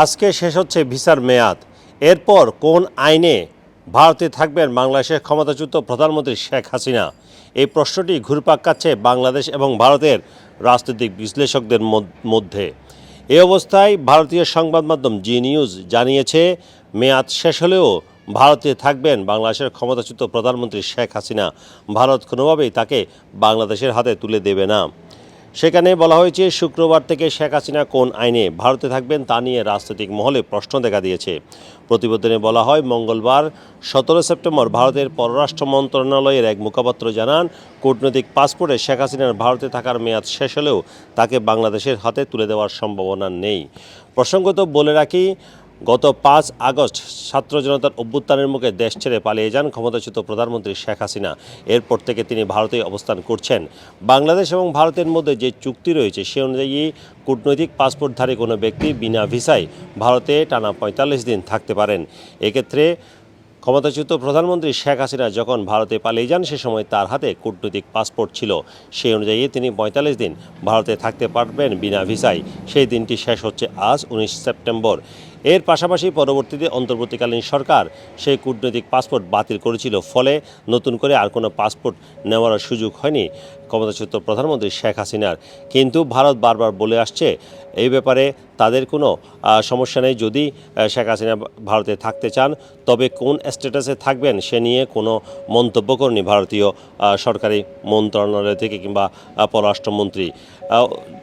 আজকে শেষ হচ্ছে ভিসার মেয়াদ। এরপর কোন আইনে ভারতে থাকবেন বাংলাদেশের ক্ষমতাচ্যুত প্রধানমন্ত্রী শেখ হাসিনা? এই প্রশ্নটি ঘুরপাক কাচ্ছে বাংলাদেশ এবং ভারতের রাজনৈতিক বিশ্লেষকদের মধ্যে। এ অবস্থায় ভারতীয় সংবাদ মাধ্যম জি নিউজ জানিয়েছে, মেয়াদ শেষ হলেও ভারতে থাকবেন বাংলাদেশের ক্ষমতাচ্যুত প্রধানমন্ত্রী শেখ হাসিনা। ভারত কোনোভাবেই তাকে বাংলাদেশের হাতে তুলে দেবে না। সেখানে বলা হয়েছে, শুক্রবার থেকে শেখ হাসিনা কোন আইনে ভারতে থাকবেন তা নিয়ে রাজনৈতিক মহলে প্রশ্ন দেখা দিয়েছে। প্রতিবেদনে বলা হয়, মঙ্গলবার সতেরো সেপ্টেম্বর ভারতের পররাষ্ট্র মন্ত্রণালয়ের এক মুখপাত্র জানান, কূটনৈতিক পাসপোর্টে শেখ হাসিনার ভারতে থাকার মেয়াদ শেষ হলেও তাকে বাংলাদেশের হাতে তুলে দেওয়ার সম্ভাবনা নেই। প্রসঙ্গত বলে রাখি গত পাঁচ আগস্ট ছাত্র জনতার অভ্যুত্থানের মুখে দেশ ছেড়ে পালিয়ে যান ক্ষমতাচ্যুত প্রধানমন্ত্রী শেখ হাসিনা। এরপর থেকে তিনি ভারতে অবস্থান করছেন। বাংলাদেশ এবং ভারতের মধ্যে যে চুক্তি রয়েছে, সে অনুযায়ী কূটনৈতিক পাসপোর্টধারী কোনো ব্যক্তি বিনা ভিসায় ভারতে টানা পঁয়তাল্লিশ দিন থাকতে পারেন। এক্ষেত্রে ক্ষমতাচ্যুত প্রধানমন্ত্রী শেখ হাসিনা যখন ভারতে পালিয়ে যান, সে সময় তার হাতে কূটনৈতিক পাসপোর্ট ছিল। সেই অনুযায়ী তিনি পঁয়তাল্লিশ দিন ভারতে থাকতে পারবেন বিনা ভিসায়। সেই দিনটি শেষ হচ্ছে আজ, উনিশ সেপ্টেম্বর। এর পাশাপাশি পরবর্তীতে অন্তর্বর্তীকালীন সরকার সেই কূটনৈতিক পাসপোর্ট বাতিল করেছিল, ফলে নতুন করে আর কোনো পাসপোর্ট নেওয়ার সুযোগ হয়নি ক্ষমতাচ্যুত প্রধানমন্ত্রী শেখ হাসিনার। কিন্তু ভারত বারবার বলে আসছে, এই ব্যাপারে তাদের কোনো সমস্যা নেই। যদি শেখ হাসিনা ভারতে থাকতে চান, তবে কোন স্ট্যাটাসে থাকবেন সে নিয়ে কোনো মন্তব্য করেনি ভারতীয় সরকারি মন্ত্রণালয় থেকে কিংবা পররাষ্ট্রমন্ত্রী।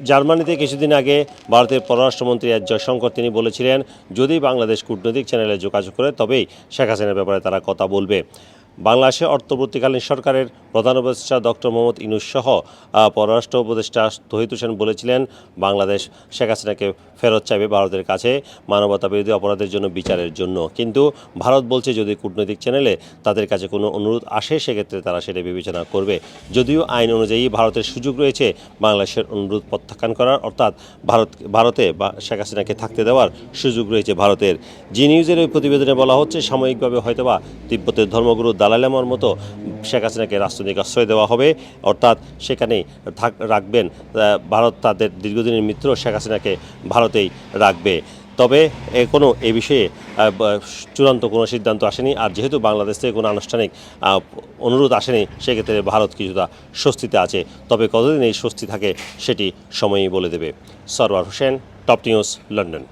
জার্মানিতে কিছুদিন আগে ভারতের পররাষ্ট্রমন্ত্রী এস জয়শঙ্কর তিনি বলেছিলেন যদি বাংলাদেশ কূটনৈতিক চ্যানেলে যোগাযোগ করে তবেই শেখ হাসিনার ব্যাপারে তারা কথা বলবে। বাংলাদেশে অন্তর্বর্তীকালীন সরকারের প্রধান উপদেষ্টা ডক্টর মোহাম্মদ ইনুস সহ পররাষ্ট্র উপদেষ্টা তহিদ হোসেন বলেছিলেন, বাংলাদেশ শেখ হাসিনাকে ফেরত চাইবে ভারতের কাছে মানবতা বিরোধী অপরাধের জন্য বিচারের জন্য। কিন্তু ভারত বলছে, যদি কূটনৈতিক চ্যানেলে তাদের কাছে কোনো অনুরোধ আসে, সেক্ষেত্রে তারা সেটা বিবেচনা করবে। যদিও আইন অনুযায়ী ভারতের সুযোগ রয়েছে বাংলাদেশের অনুরোধ প্রত্যাখ্যান করার, অর্থাৎ ভারত, ভারতে বা শেখ হাসিনাকে থাকতে দেওয়ার সুযোগ রয়েছে ভারতের। জি নিউজের ওই প্রতিবেদনে বলা হচ্ছে, সাময়িকভাবে হয়তোবা তিব্বতের ধর্মগুরু দালালামার মতো শেখ হাসিনাকে রাজনৈতিক আশ্রয় দেওয়া হবে। অর্থাৎ সেখানেই থাক, রাখবেন ভারত তাদের দীর্ঘদিনের মিত্র শেখ হাসিনাকে ভারতেই রাখবে। তবে এ কোনো, এ বিষয়ে চূড়ান্ত কোনো সিদ্ধান্ত আসেনি। আর যেহেতু বাংলাদেশ থেকে কোনো আনুষ্ঠানিক অনুরোধ আসেনি, সেক্ষেত্রে ভারত কিছুটা স্বস্তিতে আছে। তবে কতদিন এই স্বস্তি থাকে সেটি সময়ই বলে দেবে। Sarwar Hossain, top news, London.